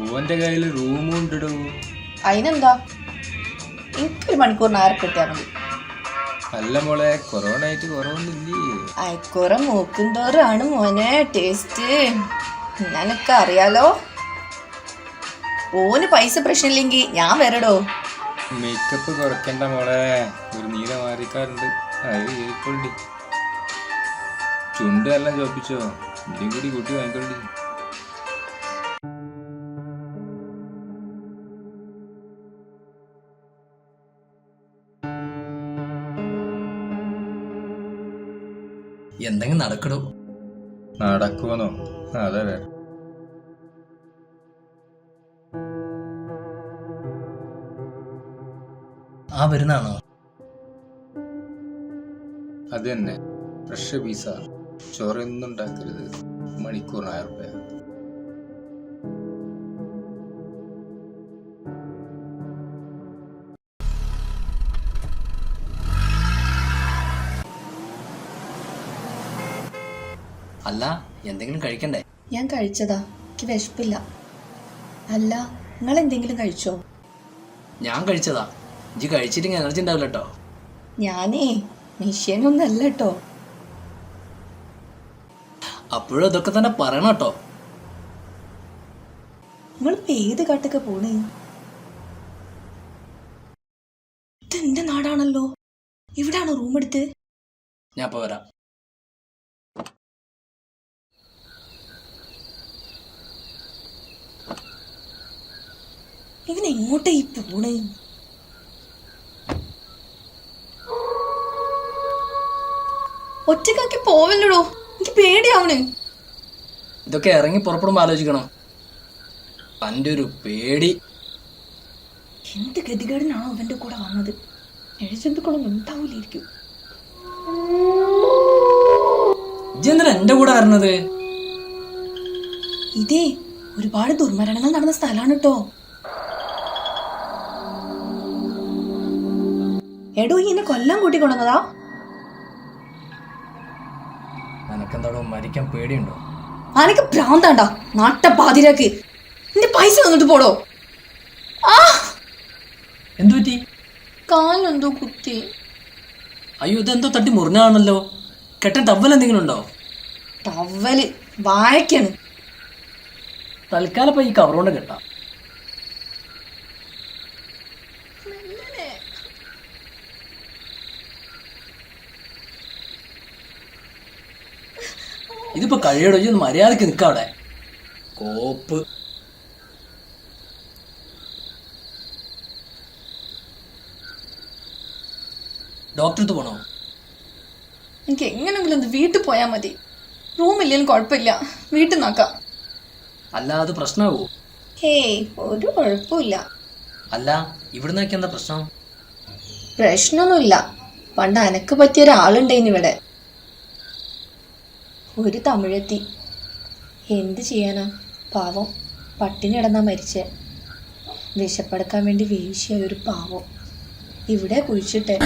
ഓന്റെ കയ്യിൽ റൂമും ഉണ്ടടോ. അതിനെന്താ? എനിക്കൊരു മണിക്കൂറിന് ആയിരം കിട്ടിയാൽ മതി. അല്ല മോളെ കൊറോണ ആയിട്ട് കുറവൊന്നുമില്ലേ? അയക്കുറ മൂക്കുന്തോറാണ് മോനെ ടേസ്റ്റ് നിനക്ക് അറിയാലോ ഓന് പൈസ പ്രശ്നമില്ലെങ്കിൽ ഞാൻ വരടോ. മേക്കപ്പ് കുറയ്ക്കണ്ട മോളെ. ഒരു നീല മാറിക്കാറുണ്ട് അത് കേൾക്കൊണ്ടി ചുണ്ട് എല്ലാം ചോപ്പിച്ചോ? ഇതും കൂടി കൂട്ടി വാങ്ങിക്കൊള്ളി എന്തെങ്കിലും നടക്കടോ നടക്കുമെന്നോ? അതെ ആ വരുന്നാണോ? അത് തന്നെ. Fresh peas. ചോറൊന്നും ഉണ്ടാക്കരുത്. മണിക്കൂർ ആയിരം റുപ്യ. അല്ല എന്തെങ്കിലും കഴിക്കണ്ടേ? ഞാൻ കഴിച്ചതാ. എനിക്ക് വിശപ്പില്ല. അല്ല നിങ്ങൾ എന്തെങ്കിലും കഴിച്ചോ? ഞാൻ കഴിച്ചതാ. ഇജ്ജ് കഴിച്ചിട്ടെങ്കിൽ എനർജി ഉണ്ടാവില്ല കേട്ടോ ഞാനേ മിഷ്യനൊന്നല്ല കേട്ടോ അപ്പോഴും ഇതൊക്കെ തന്നെ പറയണം കേട്ടോ നിങ്ങളിപ്പോ ഏത് കാട്ടൊക്കെ പോണേ? ഇത് എന്റെ നാടാണല്ലോ. ഇവിടാണോ റൂം എടുത്ത് ഞാൻ ഇപ്പോൾ വരാം. ഇവൻ എങ്ങോട്ടാ ഈ പോണേ. ഒറ്റക്കാക്കി പോവല്ലടോ. എനിക്ക് പേടിയാവണ് ഇതൊക്കെ ഇറങ്ങി പുറപ്പെടുമ്പോ ആലോചിക്കണം. എന്റെ ഒരു പേടി. എന്ത് ഗതികേടിനാണോ അവന്റെ കൂടെ വന്നത്? എഴുജന്തുക്കളൊന്നും ഉണ്ടാവില്ലായിരിക്കും. ഇജ്ജ് എന്റെ കൂടെ വരണത്? ഇതേ ഒരുപാട് ദുർമരണങ്ങൾ നടന്ന സ്ഥലമാണ് കേട്ടോ എടോ ഈ എന്നെ കൊല്ലം കൂട്ടിക്കൊണ്ടുവന്നതാ നിനക്കെന്താടോ മരിക്കാൻ പേടിയുണ്ടോ? അനക്ക് ഭ്രാന്താണ്ടാ നാട്ട പാതിരാക്ക് നിന്റെ പൈസ തന്നിട്ട് പോടോ. ആ! എന്തു പറ്റി? കാലെന്തോ കുത്തി. അയ്യോ ഇതെന്തോ തട്ടി മുറിഞ്ഞാണല്ലോ കെട്ടൻ ടവൽ എന്തെങ്കിലും ഉണ്ടോ? ടവൽ വാഴക്കാണ് തൽക്കാലം ഇപ്പൊ ഈ കവർ കൊണ്ട് കെട്ടാം. ഇതിപ്പോ കഴിയടോ ഒന്ന് മര്യാദയ്ക്ക് നിൽക്കാം അവിടെ. കോപ്പ്. ഡോക്ടറെ പോണോ? എനിക്ക് എങ്ങനെങ്കിലും ഒന്ന് വീട്ടിൽ പോയാൽ മതി. റൂമില്ലെങ്കിലും കുഴപ്പമില്ല. വീട്ടിൽ നോക്കാം. അല്ല അത് പ്രശ്നമാവോ? ഹേയ് ഒരു കുഴപ്പമില്ല. അല്ല ഇവിടുന്നൊക്കെ എന്താ പ്രശ്നം? പ്രശ്നമൊന്നുമില്ല. പണ്ട് അനക്ക് പറ്റിയ ഒരാളുണ്ടായിന് ഇവിടെ ഒരു തമിഴെത്തി. എന്ത് ചെയ്യാനാ? പാവം. പട്ടിണി കിടന്നാ മരിച്ചേ. വിശപ്പെടുക്കാൻ വേണ്ടി വീശിയ ഒരു പാവം. ഇവിടെ കുഴിച്ചിട്ടെ.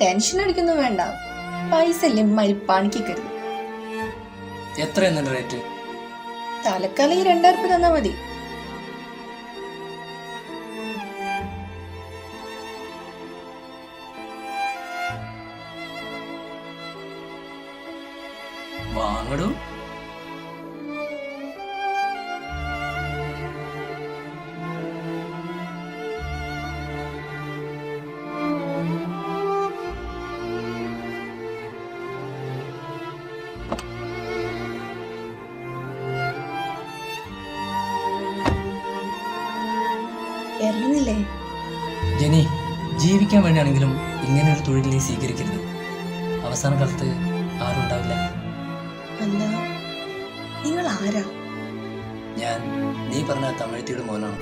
ടെൻഷൻ അടിക്കുന്നു വേണ്ട. പൈസ ഇല്ലേ മരിപ്പാണിക്കരുത് എത്ര എന്നല്ല റേറ്റ് തലക്കാലം ഈ രണ്ടായിരം രൂപ തന്നാ മതി. വാങ്ങടൂ. ഇറങ്ങുന്നില്ലേ? ജനി ജീവിക്കാൻ വേണ്ടിയാണെങ്കിലും ഇങ്ങനെ ഒരു തൊഴിൽ നീ സ്വീകരിക്കരുത്. അവസാന കാലത്ത് ആരും ഉണ്ടാവില്ല. അല്ല നിങ്ങൾ ആരാ? ഞാൻ നീ പറഞ്ഞ തമിഴ്ത്തിയുടെ മോനാണ്.